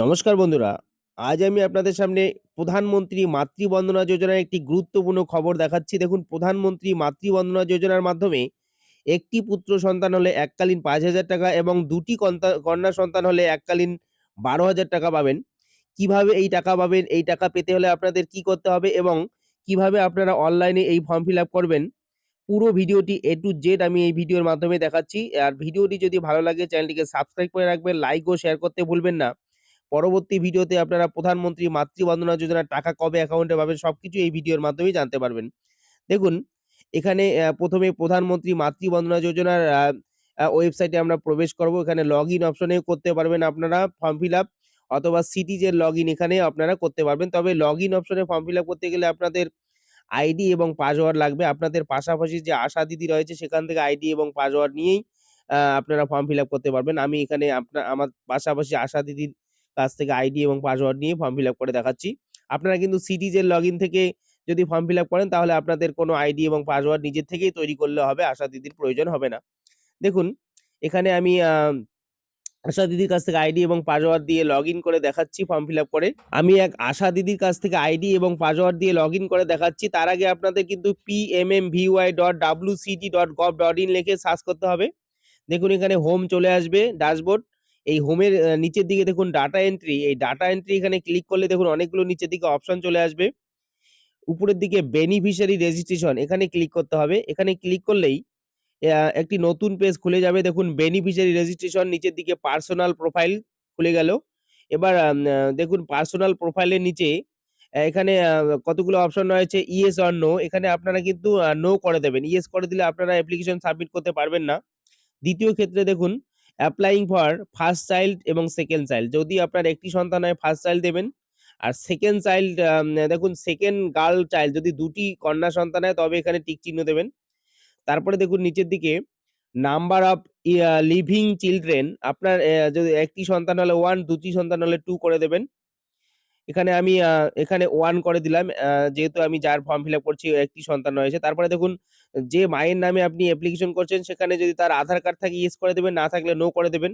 নমস্কার বন্ধুরা। আজ আমি আপনাদের সামনে প্রধানমন্ত্রী মাতৃবন্দনা যোজনার একটি গুরুত্বপূর্ণ খবর দেখাচ্ছি। দেখুন, প্রধানমন্ত্রী মাতৃবন্দনা যোজনার মাধ্যমে একটি পুত্র সন্তান হলে এককালীন পাঁচ হাজার টাকা এবং দুটি কন্যা সন্তান হলে এককালীন বারো হাজার টাকা পাবেন। কীভাবে এই টাকা পাবেন, এই টাকা পেতে হলে আপনাদের কি করতে হবে এবং কীভাবে আপনারা অনলাইনে এই ফর্ম ফিল করবেন, পুরো ভিডিওটি এ টু জেড আমি এই ভিডিওর মাধ্যমে দেখাচ্ছি। আর ভিডিওটি যদি ভালো লাগে, চ্যানেলটিকে সাবস্ক্রাইব করে রাখবেন, লাইক ও শেয়ার করতে ভুলবেন না। পরবর্তী ভিডিওতে আপনারা প্রধানমন্ত্রী মাতৃবন্দনা যোজনার টাকা কবে অ্যাকাউন্টে পাবেন, সবকিছু এই ভিডিওর মাধ্যমেই জানতে পারবেন। দেখুন, এখানে প্রথমে প্রধানমন্ত্রী মাতৃবন্দনা যোজনার ওয়েবসাইটে আমরা প্রবেশ করব। এখানে লগ ইন অপশনে করতে পারবেন আপনারা ফর্ম ফিল আপ অথবা সিটিজের লগ ইন এখানে আপনারা করতে পারবেন। তবে লগ ইন অপশনে ফর্ম ফিল আপ করতে গেলে আপনাদের আইডি এবং পাসওয়ার্ড লাগবে। আপনাদের পাশাপাশি যে আশা দিদি রয়েছে, সেখান থেকে আইডি এবং পাসওয়ার্ড নিয়েই আপনারা ফর্ম ফিল আপ করতে পারবেন। আমি এখানে আপনার আমার পাশাপাশি আশা দিদির কাছ থেকে আইডি এবং পাসওয়ার্ড নিয়ে ফর্ম ফিল করে দেখাচ্ছি। আপনারা কিন্তু সিটিজের লগ থেকে যদি ফর্ম ফিল করেন, তাহলে আপনাদের কোনো আইডি এবং পাসওয়ার্ড নিজের থেকেই তৈরি করলে হবে, আশা দিদির প্রয়োজন হবে না। দেখুন, এখানে আমি আশা দিদির কাছ থেকে আইডি এবং পাসওয়ার্ড দিয়ে লগ করে দেখাচ্ছি ফর্ম ফিল করে। আমি এক আশা দিদির কাছ থেকে আইডি এবং পাসওয়ার্ড দিয়ে লগ করে দেখাচ্ছি। তার আগে আপনাদের কিন্তু P M M V Y dot W C D dot gov dot in লিখে সার্চ করতে হবে। দেখুন, এখানে হোম চলে আসবে ড্যাশবোর্ড এই হোমের নিচের দিকে দেখুন ডাটা এন্ট্রি এই ডাটা এন্ট্রি এখানে ক্লিক করলে দেখুন অনেকগুলো নিচের দিকে অপশন চলে আসবে। উপরের দিকে বেনিফিশিয়ারি রেজিস্ট্রেশন এখানে ক্লিক করতে হবে। এখানে ক্লিক করলেই একটি নতুন পেজ খুলে যাবে। দেখুন বেনিফিশিয়ারি রেজিস্ট্রেশন নিচের দিকে পার্সোনাল প্রোফাইল খুলে গেল। এবার দেখুন পার্সোনাল প্রোফাইলের নিচে এখানে কতগুলো অপশন রয়েছে? ইয়েস অর নো এখানে আপনারা কিন্তু নো করে দেবেন। ইয়েস করে দিলে আপনারা অ্যাপ্লিকেশন সাবমিট করতে পারবেন না। দ্বিতীয় ক্ষেত্রে দেখুন অ্যাপ্লাইং ফর ফার্স্ট চাইল্ড এবং সেকেন্ড চাইল্ড যদি আপনার একটি সন্তান হয় ফার্স্ট চাইল্ড দেবেন। আর সেকেন্ড চাইল্ড দেখুন সেকেন্ড গার্ল চাইল্ড যদি দুটি কন্যা সন্তান হয়, তবে এখানে টিক চিহ্ন দেবেন। তারপরে দেখুন, নিচের দিকে নাম্বার অফ লিভিং চিলড্রেন আপনার যদি একটি সন্তান হলে ওয়ান দুটি সন্তান হলে টু করে দেবেন। এখানে আমি এখানে ওয়ান করে দিলাম। যেহেতু আমি যার ফর্ম ফিল আপ করছি, একটি সন্তান রয়েছে। তারপরে দেখুন যে মায়ের নামে আপনি অ্যাপ্লিকেশন করছেন, সেখানে যদি তার আধার কার্ড থাকে ইয়েস করে দেবেন, না থাকলে নো করে দেবেন।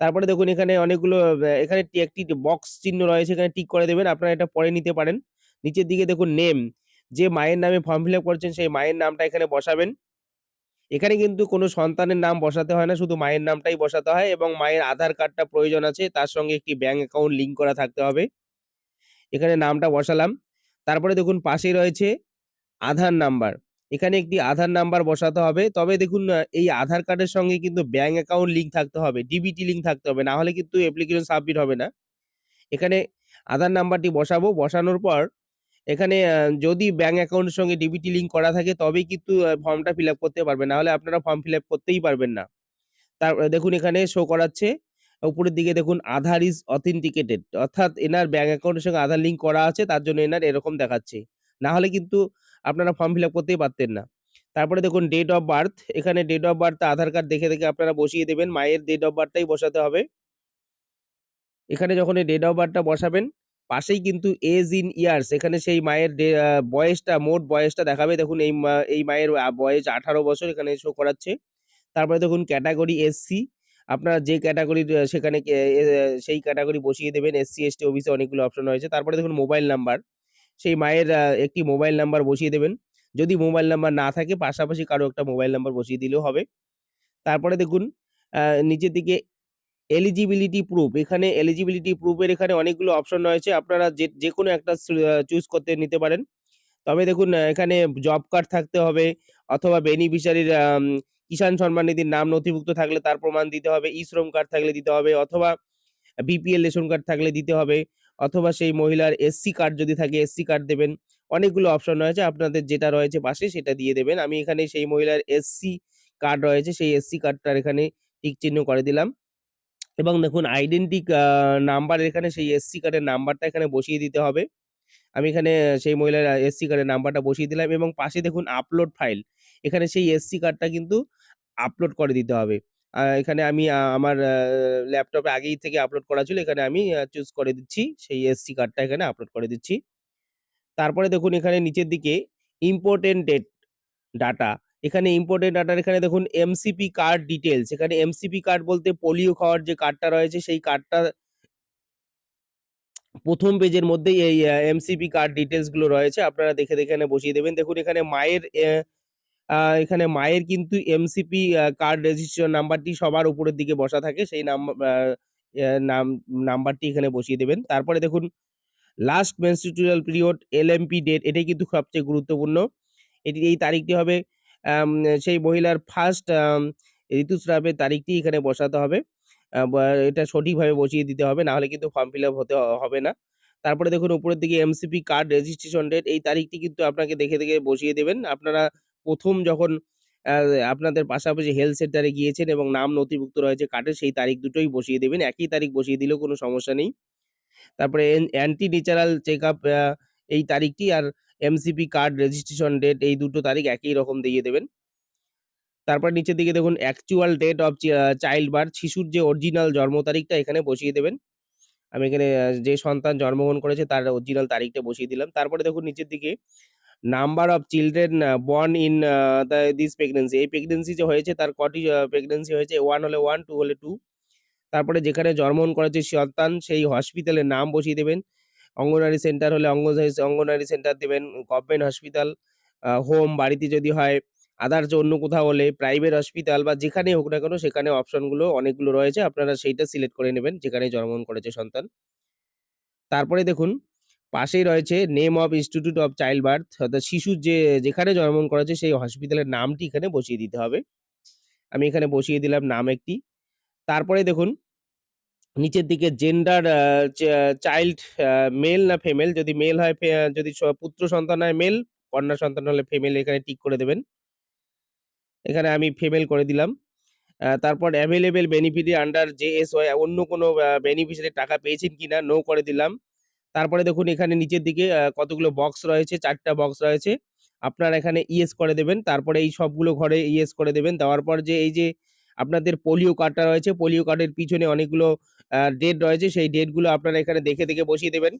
তারপরে দেখুন, এখানে অনেকগুলো এখানে একটি বক্স চিহ্ন রয়েছে, এখানে টিক করে দেবেন, আপনারা এটা পরে নিতে পারেন। নিচের দিকে দেখুন নেম যে মায়ের নামে ফর্ম ফিল করছেন, সেই মায়ের নামটা এখানে বসাবেন। এখানে কিন্তু কোনো সন্তানের নাম বসাতে হয় না, শুধু মায়ের নামটাই বসাতে হয় এবং মায়ের আধার কার্ডটা প্রয়োজন আছে, তার সঙ্গে একটি ব্যাঙ্ক অ্যাকাউন্ট লিঙ্ক করা থাকতে হবে। এখানে নামটা বসালাম। তারপরে দেখুন, পাশেই রয়েছে আধার নাম্বার এখানে একটি আধার নাম্বার বসাতে হবে। তবে দেখুন এই আধার কার্ডের সঙ্গে কিন্তু ব্যাঙ্ক অ্যাকাউন্ট লিঙ্ক থাকতে হবে ডিবিটি লিঙ্ক থাকতে হবে না হলে কিন্তু অ্যাপ্লিকেশন সাবমিট হবে না। এখানে আধার নাম্বারটি বসাবো। বসানোর পর এখানে যদি ব্যাংক অ্যাকাউন্টের সঙ্গে ডিবিটি লিঙ্ক করা থাকে, তবেই কিন্তু ফর্মটা ফিল করতে পারবেন। না হলে আপনারা ফর্ম ফিল করতেই পারবেন না। তার, দেখুন, এখানে শো করাচ্ছে। উপরের দিকে দেখুন, আধার ইজ অথেন্টিকেটেড অর্থাৎ এনার ব্যাংক অ্যাকাউন্টের সঙ্গে আধার লিঙ্ক করা আছে, তার জন্য এনার এরকম দেখাচ্ছে। না হলে কিন্তু আপনারা ফর্ম ফিল আপ করতেই পারতেন না। তারপরে দেখুন ডেট অফ বার্থ এখানে date of birth Aadhaar card দেখে দেখে আপনারা বসিয়ে দেবেন, মায়ের ডেট অফ বার্থটাই বসাতে হবে। এখানে যখন এই ডেট অফ বার্থটা বসাবেন, পাশেই কিন্তু এজ ইন ইয়ার্স এখানে সেই মায়ের বয়সটা, মোট বয়সটা দেখাবে। দেখুন এই এই মায়ের বয়স আঠারো বছর এখানে শো করাচ্ছে। তারপরে দেখুন ক্যাটাগরি এসসি আপনারা যে ক্যাটাগরির সেখানে সেই ক্যাটাগরি বসিয়ে দেবেন। এসসি এসটি ওবিসি অনেকগুলো অপশন রয়েছে। তারপরে দেখুন মোবাইল নাম্বার সেই মায়ের একটি মোবাইল নাম্বার বসিয়ে দেবেন। যদি মোবাইল নাম্বার না থাকে, পাশাপাশি কারও একটা মোবাইল নাম্বার বসিয়ে দিলেও হবে। তারপরে দেখুন নিচের দিকে এলিজিবিলিটি প্রুফ এখানে এলিজিবিলিটি প্রুফের এখানে অনেকগুলো অপশন রয়েছে। আপনারা যে যে কোনো একটা চুজ করতে নিতে পারেন। তবে দেখুন এখানে জব কার্ড থাকতে হবে অথবা বেনিফিশিয়ারির কিষাণ সম্মান নিধির নাম নথিভুক্ত থাকলে তার প্রমাণ দিতে হবে। ই শ্রম কার্ড থাকলে দিতে হবে অথবা বিপিএল রেশন কার্ড থাকলে দিতে হবে। অথবা সেই মহিলার এসসি কার্ড যদি থাকে এসসি কার্ড দেবেন। অনেকগুলো অপশন রয়েছে, আপনাদের যেটা রয়েছে পাশে সেটা দিয়ে দেবেন। আমি এখানে সেই মহিলার এসসি কার্ড রয়েছে, সেই এসসি কার্ডটার এখানে টিক চিহ্ন করে দিলাম। এবং দেখুন আইডেন্টি নাম্বার এখানে সেই এসসি কার্ডের নাম্বারটা এখানে বসিয়ে দিতে হবে। আমি এখানে সেই মহিলার এসসি কার্ডের নাম্বারটা বসিয়ে দিলাম এবং পাশে দেখুন আপলোড ফাইল এখানে সেই এসসি কার্ডটা কিন্তু আপলোড করে দিতে হবে। এখানে আমি আমার ল্যাপটপে আগেই থেকে আপলোড করা ছিল এখানে আমি চুজ করে দিচ্ছি সেই এসসি কার্ডটা এখানে আপলোড করে দিচ্ছি তারপরে দেখুন এখানে নিচের দিকে ইম্পর্টেন্ট ডেট এখানে ইম্পর্টেন্ট ডাটার এখানে দেখুন এমসিপি কার্ড ডিটেলস এখানে এমসিপি কার্ড বলতে পোলিও খাওয়ার যে কার্ডটা রয়েছে সেই কার্ডটা প্রথম পেজের মধ্যেই এই এমসিপি কার্ড ডিটেইলসগুলো রয়েছে। আপনারা দেখে, দেখে এখানে বসিয়ে দেবেন। দেখুন এখানে মায়ের এ এখানে মায়ের কিন্তু এমসিপি কার্ড রেজিস্ট্রেশন নাম্বারটি সবার উপরের দিকে বসা থাকে। সেই নাম নাম্বারটি এখানে বসিয়ে দেবেন। তারপরে দেখুন last menstrual period LMP date এটাই কিন্তু সবচেয়ে গুরুত্বপূর্ণ। এটি এই তারিখটি হবে সেই মহিলার ফার্স্ট ঋতুস্রাবের তারিখটি এখানে বসাতে হবে। এটা সঠিকভাবে বসিয়ে দিতে হবে। নাহলে কিন্তু ফর্ম ফিল হতে হবে না। তারপরে দেখুন উপরের দিকে এমসিপি কার্ড রেজিস্ট্রেশন ডেট এই তারিখটি কিন্তু আপনাকে দেখে, দেখে বসিয়ে দেবেন। আপনারা ১ম যখন আপনাদের পাশাপাশি হেলথ সেন্টারে গিয়েছেন এবং নাম নথিভুক্ত রয়েছে কার্ডে, সেই তারিখ দুটোই বসিয়ে দেবেন। একই তারিখ বসিয়ে দিলেও কোনো সমস্যা নেই। তারপরে অ্যান্টি ন্যাচারাল চেকআপ আ এই তারিখটি আর এমসিপি কার্ড রেজিস্ট্রেশন ডেট এই দুটো তারিখ একই রকম দিয়ে দেবেন। তারপর নিচের দিকে দেখুন actual date of child birth শিশুর যে অরিজিনাল জন্ম তারিখটা এখানে বসিয়ে দেবেন। আমি এখানে যে সন্তান জন্মগ্রহণ করেছে তার অরিজিনাল তারিখটা বসিয়ে দিলাম। তারপরে দেখুন নিচের দিকে number of children born in this pregnancy এই প্রেগনেন্সি যে হয়েছে তার কটি প্রেগনেন্সি হয়েছে ওয়ান হলে 1, 2 হলে টু তারপরে যেখানে জন্মগ্রহণ করেছে সন্তান সেই হসপিটালের নাম বসিয়ে দেবেন। অঙ্গনওয়াড়ি সেন্টার হলে অঙ্গনওয়াড়ি সেন্টার দেবেন গভর্নমেন্ট হসপিটাল, হোম বাড়িতে যদি হয়, আদার্স অন্য কোথাও হলে প্রাইভেট হসপিটাল বা যেখানেই হোক না কেন সেখানে অপশনগুলো অনেকগুলো রয়েছে। আপনারা সেইটা সিলেক্ট করে নেবেন যেখানে জন্মগ্রহণ করেছে সন্তান। তারপরে দেখুন পাশেই রয়েছে name of institute of child birth অর্থাৎ শিশুর যে যেখানে জন্মগ্রহণ করেছে সেই হসপিটালের নামটি এখানে বসিয়ে দিতে হবে। আমি এখানে বসিয়ে দিলাম নাম একটি। তারপরে দেখুন নিচের দিকে জেন্ডার চাইল্ড মেল না ফিমেল যদি মেল হয় যদি পুত্র সন্তান হয় মেল, কন্যা সন্তান হলে ফিমেল এখানে টিক করে দেবেন। এখানে আমি ফিমেল করে দিলাম। তারপর অ্যাভেলেবেল বেনিফিট আন্ডার জেএসওয়াই অন্য কোনো বেনিফিশিয়ারি টাকা পেয়েছেন কিনা নো করে দিলাম। তারপরে দেখুন এখানে নিচের দিকে কতগুলো বক্স রয়েছে চারটা বক্স রয়েছে। আপনারা এখানে ইয়েস করে দেবেন। তারপরে এই সবগুলো ঘরে ইয়েস করে দেবেন। দেওয়ার পর যে এই যে আপনাদের পোলিও কার্ডটা রয়েছে, পোলিও কার্ডের পিছনে অনেকগুলো ডেট রয়েছে সেই ডেটগুলো আপনারা এখানে দেখে, দেখে বসিয়ে দেবেন।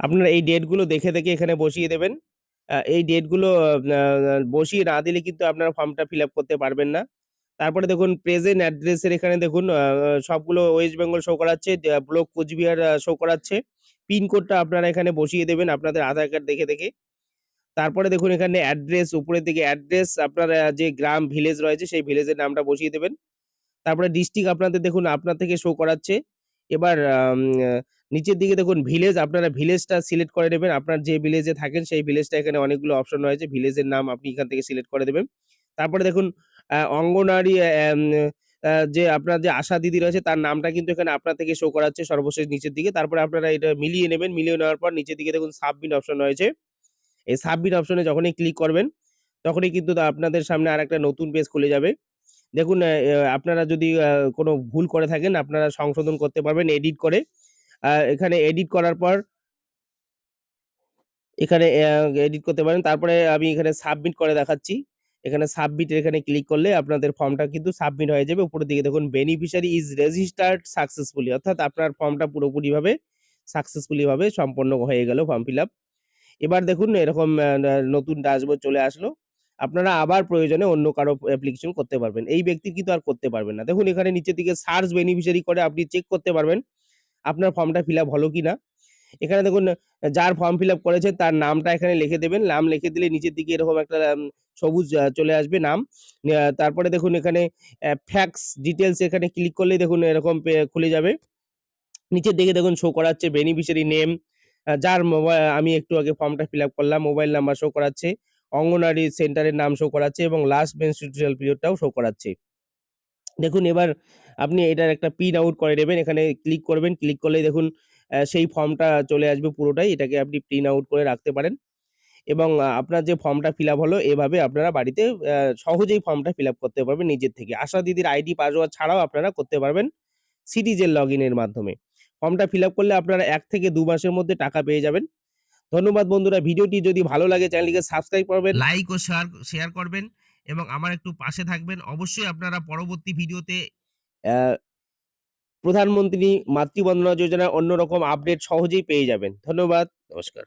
আপনারা এই ডেটগুলো দেখে, দেখে এখানে বসিয়ে দেবেন। এই ডেটগুলো বসিয়ে না দিলে কিন্তু আপনারা ফর্মটা ফিল করতে পারবেন না। তারপরে দেখুন প্রেজেন্ট অ্যাড্রেসের এখানে দেখুন সবগুলো ওয়েস্ট বেঙ্গল শো করাচ্ছে, ব্লক কোচবিহার শো করাচ্ছে। পিনকোডটা আপনারা এখানে বসিয়ে দেবেন আপনাদের আধার কার্ড দেখে, দেখে। তারপরে দেখুন এখানে অ্যাড্রেস উপরের দিকে অ্যাড্রেস আপনার যে গ্রাম ভিলেজ রয়েছে সেই ভিলেজের নামটা বসিয়ে দেবেন। তারপরে ডিস্ট্রিক্ট আপনাদের দেখুন আপনার থেকে শো করাচ্ছে। এবার নিচের দিকে দেখুন ভিলেজ আপনারা ভিলেজটা সিলেক্ট করে নেবেন। আপনার যে ভিলেজে থাকেন সেই ভিলেজটা এখানে অনেকগুলো অপশন রয়েছে। ভিলেজের নাম আপনি এখান থেকে সিলেক্ট করে দেবেন। তারপরে দেখুন এম যে আপনার যে আশা দিদি রয়েছে তার নামটা কিন্তু এখানে আপনার থেকে শো করাচ্ছে সর্বশেষ নিচের দিকে। তারপরে আপনারা এটা মিলিয়ে নেবেন। মিলিয়ে নেওয়ার পর নিচের দিকে দেখুন সাবমিট অপশন রয়েছে। এই সাবমিট অপশনে যখনই ক্লিক করবেন, তখনই কিন্তু আপনাদের সামনে আরেকটা নতুন পেজ খুলে যাবে। দেখুন আপনারা যদি কোনো ভুল করে থাকেন, আপনারা সংশোধন করতে পারবেন এডিট করে। এখানে এডিট করার পর এখানে এডিট করতে পারেন। তারপরে আমি এখানে সাবমিট করে দেখাচ্ছি। এখানে সাবমিট এখানে ক্লিক করলে আপনাদের ফর্মটা কিন্তু সাবমিট হয়ে যাবে। উপরের দিকে দেখুন বেনিফিশিয়ারি ইজ রেজিস্টার্ড সাকসেসফুলি অর্থাৎ আপনার ফর্মটা পুরোপুরিভাবে সাকসেসফুলি ভাবে সম্পন্ন হয়ে গেল ফর্ম ফিল। এবার দেখুন, এরকম না নতুন ড্যাশবোর্ড চলে আসলো। আপনারা আবার প্রয়োজনে অন্য কারও অ্যাপ্লিকেশন করতে পারবেন। এই ব্যক্তির কিন্তু আর করতে পারবেন না। দেখুন, এখানে নিচের দিকে সার্চ বেনিফিশিয়ারি করে আপনি চেক করতে পারবেন। আপনার ফর্মটা ফিল হলো কিনা। এখানে দেখুন, যার ফর্ম ফিল করেছে তার নামটা এখানে লিখে দেবেন। নাম লিখে দিলে নিচের দিকে এরকম একটা সবুজ চলে আসবে নাম। তারপরে দেখুন এখানে ফ্যাক্স ডিটেইলস এখানে ক্লিক করলেই দেখুন এরকম খুলে যাবে। নিচের দিকে দেখুন শো করাচ্ছে বেনিফিশিয়ারি নেম যার মোবা আমি একটু আগে ফর্মটা ফিল করলাম মোবাইল নাম্বার শো করাচ্ছে। অঙ্গনওয়াড়ি সেন্টারের নাম শো করাচ্ছে এবং লাস্ট মেনস্ট্রুয়াল পিরিয়ডটাও শো করাচ্ছে। দেখুন এবার আপনি এটার একটা প্রিন্ট আউট করে নেবেন। এখানে ক্লিক করবেন। ক্লিক করলেই দেখুন সেই ফর্মটা চলে আসবে পুরোটাই। এটাকে আপনি প্রিন্ট আউট করে রাখতে পারেন। এবং আপনার যে ফর্মটা ফিল আপ হলো এভাবে আপনারা বাড়িতে সহজেই ফর্মটা ফিল করতে পারবেন নিজের থেকে। আশা দিদির আইডি পাসওয়ার্ড ছাড়াও আপনারা করতে পারবেন সিটিজেন লগইনের মাধ্যমে। ফর্মটা ফিল করলে আপনারা এক থেকে দু মাসের মধ্যে টাকা পেয়ে যাবেন। ধন্যবাদ বন্ধুরা। ভিডিওটি যদি ভালো লাগে চ্যানেলটিকে সাবস্ক্রাইব করবেন, লাইক ও শেয়ার শেয়ার করবেন এবং আমার একটু পাশে থাকবেন। অবশ্যই আপনারা পরবর্তী ভিডিওতে প্রধানমন্ত্রী মাতৃবন্দনা যোজনার অন্যরকম আপডেট সহজেই পেয়ে যাবেন। ধন্যবাদ। নমস্কার।